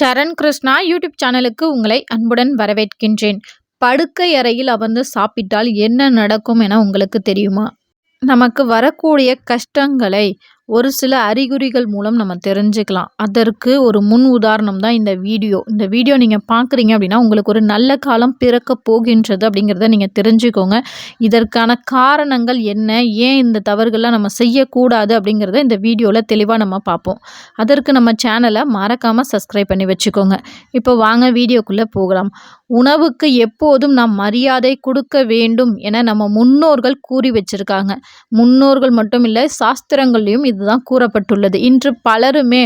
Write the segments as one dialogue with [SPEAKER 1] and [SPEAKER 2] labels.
[SPEAKER 1] சரண் Krishna YouTube சேனலுக்கு உங்களை அன்புடன் வரவேற்கின்றேன். படுக்கை அறையில் அமர்ந்து சாப்பிட்டால் என்ன நடக்கும் என உங்களுக்கு தெரியுமா? நமக்கு வரக்கூடிய கஷ்டங்களை ஒரு சில அறிகுறிகள் மூலம் நம்ம தெரிஞ்சுக்கலாம். அதற்கு ஒரு முன் உதாரணம் தான் இந்த வீடியோ. இந்த வீடியோ நீங்கள் பார்க்குறீங்க அப்படின்னா உங்களுக்கு ஒரு நல்ல காலம் பிறக்க போகின்றது அப்படிங்கிறத நீங்கள் தெரிஞ்சுக்கோங்க. இதற்கான காரணங்கள் என்ன? ஏன் இந்த தவறுகள்லாம் நம்ம செய்யக்கூடாது அப்படிங்கிறத இந்த வீடியோவில் தெளிவாக நம்ம பார்ப்போம். அதற்கு நம்ம சேனலை மறக்காமல் சப்ஸ்கிரைப் பண்ணி வச்சுக்கோங்க. இப்போ வாங்க வீடியோக்குள்ளே போகலாம். உணவுக்கு எப்போதும் நாம் மரியாதை கொடுக்க வேண்டும் என நம்ம முன்னோர்கள் கூறி வச்சிருக்காங்க. முன்னோர்கள் மட்டும் இல்லை சாஸ்திரங்கள்லையும் இதுதான் கூறப்பட்டுள்ளது. இன்று பலருமே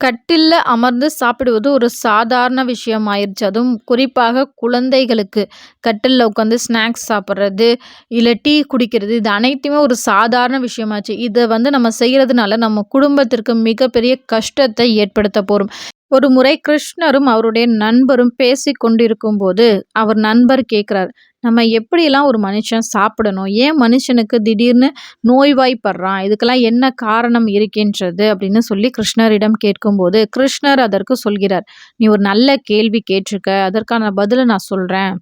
[SPEAKER 1] கட்டில்ல அமர்ந்து சாப்பிடுவது ஒரு சாதாரண விஷயம் ஆயிடுச்சு அதுவும் குறிப்பாக குழந்தைகளுக்கு. கட்டிலில் உட்காந்து ஸ்நாக்ஸ் சாப்பிட்றது இல்லை டீ குடிக்கிறது இது அனைத்துமே ஒரு சாதாரண விஷயமாச்சு. இதை வந்து நம்ம செய்கிறதுனால நம்ம குடும்பத்திற்கு மிகப்பெரிய கஷ்டத்தை ஏற்படுத்த போகிறோம் ஒரு முறை கிருஷ்ணரும் அவருடைய நண்பரும் பேசி கொண்டிருக்கும்போது அவர் நண்பர் கேட்குறார் நம்ம எப்படியெல்லாம் ஒரு மனுஷன் சாப்பிடணும்? ஏன் மனுஷனுக்கு திடீர்னு நோய்வாய்ப்படுறான்? இதுக்கெல்லாம் என்ன காரணம் இருக்கின்றது? அப்படின்னு சொல்லி கிருஷ்ணரிடம் கேட்கும்போது கிருஷ்ணர் அதற்கு சொல்கிறார் நீ ஒரு நல்ல கேள்வி கேட்டிருக்க அதற்கான பதிலை நான் சொல்கிறேன்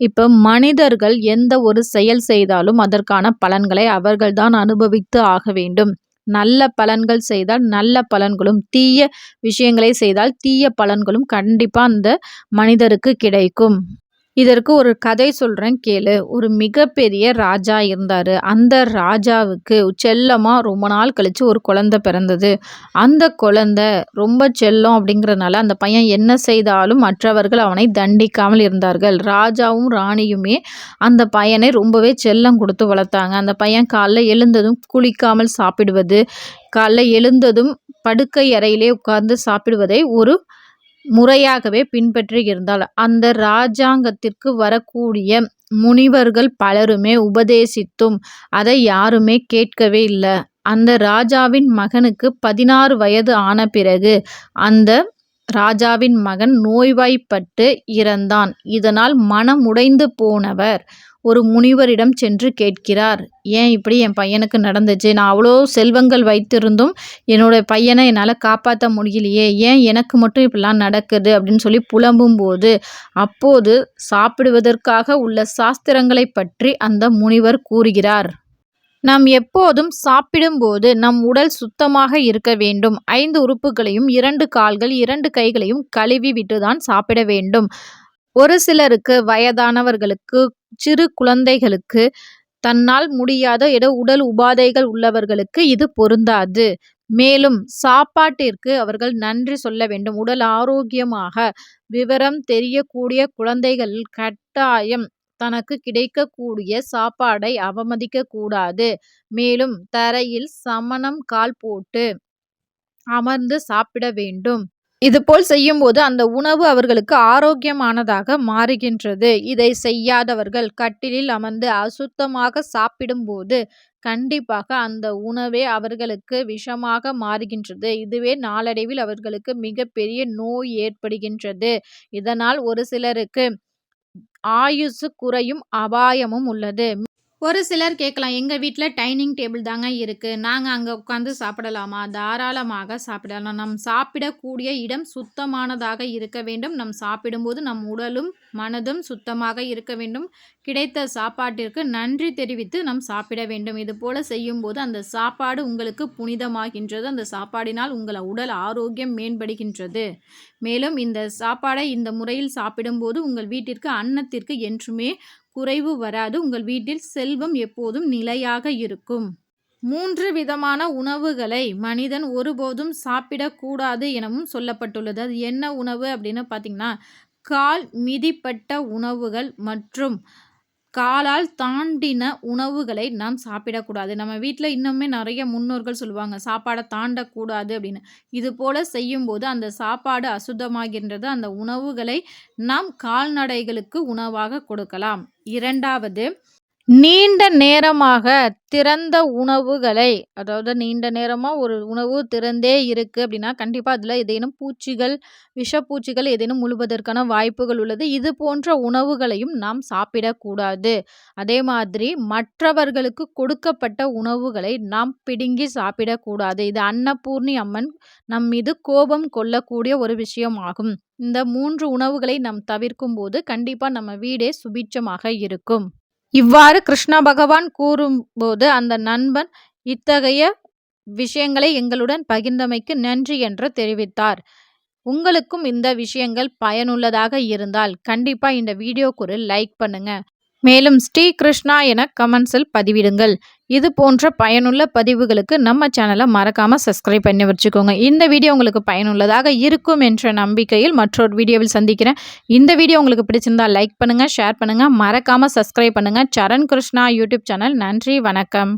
[SPEAKER 1] இப்போ மனிதர்கள் எந்த ஒரு செயல் செய்தாலும் அதற்கான பலன்களை அவர்கள்தான் அனுபவித்து ஆக வேண்டும். நல்ல பலன்கள் செய்தால் நல்ல பலன்களும் தீய விஷயங்களை செய்தால் தீய பலன்களும் கண்டிப்பாக அந்த மனிதருக்கு கிடைக்கும். இதற்கு ஒரு கதை சொல்கிறேன் கேளு. ஒரு மிகப்பெரிய ராஜா இருந்தார். அந்த ராஜாவுக்கு செல்லமாக ரொம்ப நாள் கழித்து ஒரு குழந்த பிறந்தது. அந்த குழந்த ரொம்ப செல்லம் அப்படிங்கிறதுனால அந்த பையன் என்ன செய்தாலும் மற்றவர்கள் அவனை தண்டிக்காமல் இருந்தார்கள். ராஜாவும் ராணியுமே அந்த பையனை ரொம்பவே செல்லம் கொடுத்து வளர்த்தாங்க. அந்த பையன் காலைல எழுந்ததும் குளிக்காமல் சாப்பிடுவது காலைல எழுந்ததும் படுக்கை அறையிலே உட்கார்ந்து சாப்பிடுவதை ஒரு முறையாகவே பின்பற்றி இருந்தால் அந்த ராஜாங்கத்திற்கு வரக்கூடிய முனிவர்கள் பலருமே உபதேசித்தும் அதை யாருமே கேட்கவே இல்லை. அந்த ராஜாவின் மகனுக்கு பதினாறு வயது ஆன பிறகு அந்த ராஜாவின் மகன் நோய்வாய்ப்பட்டு இறந்தான். இதனால் மனம் உடைந்து போனவர் ஒரு முனிவரிடம் சென்று கேட்கிறார் ஏன் இப்படி என் பையனுக்கு நடந்துச்சு? நான் அவ்வளோ செல்வங்கள் வைத்திருந்தும் என்னுடைய பையனை என்னால் காப்பாற்ற முடியலையே. ஏன் எனக்கு மட்டும் இப்படிலாம் நடக்குது? அப்படின்னு சொல்லி புலம்பும் போது அப்போது சாப்பிடுவதற்காக உள்ள சாஸ்திரங்களை பற்றி அந்த முனிவர் கூறுகிறார் நாம் எப்போதும் சாப்பிடும்போது நம் உடல் சுத்தமாக இருக்க வேண்டும். ஐந்து உறுப்புகளையும் இரண்டு கால்கள் இரண்டு கைகளையும் கழுவி விட்டுதான் சாப்பிட வேண்டும். ஒரு சிலருக்கு வயதானவர்களுக்கு சிறு குழந்தைகளுக்கு தன்னால் முடியாத இட உடல் உபாதைகள் உள்ளவர்களுக்கு இது பொருந்தாது. மேலும் சாப்பாட்டிற்கு அவர்கள் நன்றி சொல்ல வேண்டும். உடல் ஆரோக்கியமாக விவரம் தெரியக்கூடிய குழந்தைகள் கட்டாயம் தனக்கு கிடைக்கக்கூடிய சாப்பாடை அவமதிக்க கூடாது மேலும் தரையில் சமணம் கால் போட்டு அமர்ந்து சாப்பிட வேண்டும். இதுபோல் செய்யும்போது அந்த உணவு அவர்களுக்கு ஆரோக்கியமானதாக மாறுகின்றது. இதை செய்யாதவர்கள் கட்டிலில் அமர்ந்து அசுத்தமாக சாப்பிடும்போது கண்டிப்பாக அந்த உணவே அவர்களுக்கு விஷமாக மாறுகின்றது. இதுவே நாளடைவில் அவர்களுக்கு மிகப்பெரிய நோய் ஏற்படுகின்றது. இதனால் ஒரு சிலருக்கு ஆயுசு குறையும் அபாயமும் உள்ளது. ஒரு சிலர் கேட்கலாம் எங்கள் வீட்டில் டைனிங் டேபிள் தாங்க இருக்குது நாங்கள் அங்கே உட்காந்து சாப்பிடலாமா? தாராளமாக சாப்பிடலாம். நம் சாப்பிடக்கூடிய இடம் சுத்தமானதாக இருக்க வேண்டும். நம் சாப்பிடும்போது நம் உடலும் மனதும் சுத்தமாக இருக்க வேண்டும். கிடைத்த சாப்பாட்டிற்கு நன்றி தெரிவித்து நம் சாப்பிட வேண்டும். இது போல் செய்யும்போது அந்த சாப்பாடு உங்களுக்கு புனிதமாகின்றது. அந்த சாப்பாடினால் உங்கள் உடல் ஆரோக்கியம் மேம்படுகின்றது. மேலும் இந்த சாப்பாடை இந்த முறையில் சாப்பிடும்போது உங்கள் வீட்டிற்கு அன்னத்திற்கு என்றுமே குறைவு வராது. உங்கள் வீட்டில் செல்வம் எப்போதும் நிலையாக இருக்கும். மூன்று விதமான உணவுகளை மனிதன் ஒருபோதும் சாப்பிடக்கூடாது எனவும் சொல்லப்பட்டுள்ளது. அது என்ன உணவு அப்படின்னு பார்த்தீங்கன்னா கால் மிதிப்பட்ட உணவுகள் மற்றும் காலால் தாண்டின உணவுகளை நாம் சாப்பிடக்கூடாது. நம்ம வீட்டில் இன்னுமே நிறைய முன்னோர்கள் சொல்லுவாங்க சாப்பாடை தாண்டக்கூடாது அப்படின்னு. இது போல் செய்யும்போது அந்த சாப்பாடு அசுத்தமாகின்றது அந்த உணவுகளை நாம் கால்நடைகளுக்கு உணவாக கொடுக்கலாம். இரண்டாவது நீண்ட நேரமாக திறந்த உணவுகளை அதாவது நீண்ட நேரமா ஒரு உணவு திறந்தே இருக்கு அப்படின்னா, கண்டிப்பா அதில் ஏதேனும் பூச்சிகள், விஷப்பூச்சிகள் ஏதேனும் உழுவதற்கான வாய்ப்புகள் உள்ளது. இது போன்ற உணவுகளையும் நாம் சாப்பிடக்கூடாது. அதே மாதிரி மற்றவர்களுக்கு கொடுக்கப்பட்ட உணவுகளை நாம் பிடுங்கி சாப்பிடக்கூடாது. இது அன்னபூர்ணி அம்மன் நம் மீது கோபம் கொள்ளக்கூடிய ஒரு விஷயமாகும். இந்த 3 உணவுகளை நாம் தவிர்க்கும்போது, கண்டிப்பா நம்ம வீடே சுபிட்சமாக இருக்கும். இவ்வாறு கிருஷ்ண பகவான் கூறும்போது, அந்த நண்பன் இத்தகைய விஷயங்களை எங்களுடன் பகிர்ந்தமைக்கு நன்றி என்று தெரிவித்தார். உங்களுக்கும் இந்த விஷயங்கள் பயனுள்ளதாக இருந்தால், கண்டிப்பாக இந்த வீடியோக்கு ஒரு லைக் பண்ணுங்க. மேலும் ஸ்ரீ கிருஷ்ணா என கமெண்ட்ஸில் பதிவிடுங்கள். இது போன்ற பயனுள்ள பதிவுகளுக்கு நம்ம சேனலை மறக்காமல் சப்ஸ்கிரைப் பண்ணி வச்சுக்கோங்க. இந்த வீடியோ உங்களுக்கு பயனுள்ளதாக இருக்கும் என்ற நம்பிக்கையில் மற்றொரு வீடியோவில் சந்திக்கிறேன். இந்த வீடியோ உங்களுக்கு பிடிச்சிருந்தா லைக் பண்ணுங்கள் ஷேர் பண்ணுங்கள் மறக்காமல் சப்ஸ்கிரைப் பண்ணுங்கள் சரண் கிருஷ்ணா யூடியூப் சேனல். நன்றி, வணக்கம்.